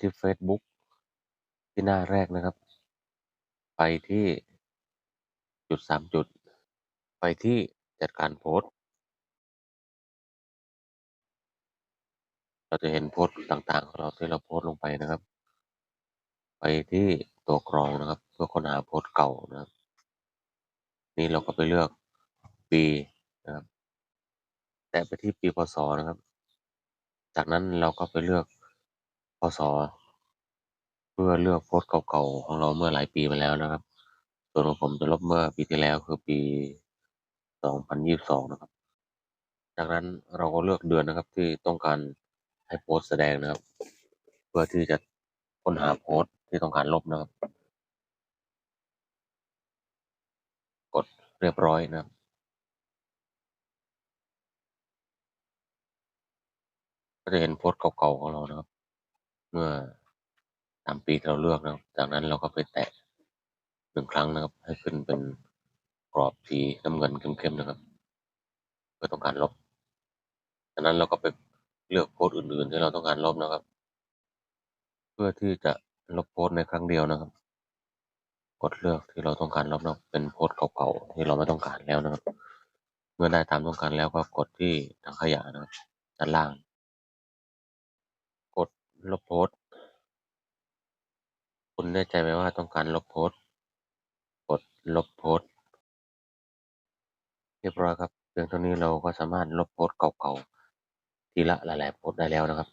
ที่เฟซบุ๊กที่หน้าแรกนะครับ ไปที่จุดสามจุด ไปที่จัดการโพสต์ เราจะเห็นโพสต์ต่างๆของเราที่เราโพสต์ลงไปนะครับ ไปที่ตัวกรองนะครับ เพื่อค้นหาโพสต์เก่านะครับ นี่เราก็ไปเลือกปีนะครับ แตะไปที่ปีพศนะครับ จากนั้นเราก็ไปเลือก พศ เพื่อเลือกโพสต์เก่าๆของเราเมื่อหลายปีมาแล้วนะครับ ส่วนของผมจะลบเมื่อปีที่แล้วคือปี 2022 นะครับ จากนั้นเราก็เลือกเดือนนะครับที่ต้องการให้โพสต์แสดงนะครับ เพื่อที่จะค้นหาโพสต์ที่ต้องการลบนะครับ กดเรียบร้อยนะครับก็จะเห็นโพสต์เก่าๆของเรานะครับ เมื่อตามปีที่เราเลือกนะครับ จากนั้นเราก็ไปแตะหนึ่งครั้งนะครับ ให้ขึ้นเป็นกรอบสีน้ำเงินเข้มๆนะครับ เพื่อต้องการลบ จากนั้นเราก็ไปเลือกโพสต์อื่นๆ ที่เราต้องการลบนะครับ เพื่อที่จะลบโพสต์ในครั้งเดียวนะครับ กดเลือกที่เราต้องการลบนะเป็นโพสต์เก่าๆที่เราไม่ต้องการแล้วนะครับ เมื่อได้ตามต้องการแล้วก็กดที่ถังขยะนะครับด้านล่าง ลบโพสต์ คุณแน่ใจไหมว่าต้องการลบโพสต์ กดลบโพสต์ เรียบร้อยครับ เพียงเท่านี้เราก็สามารถลบโพสต์เก่าๆ ทีละหลายๆโพสต์ได้แล้วนะครับ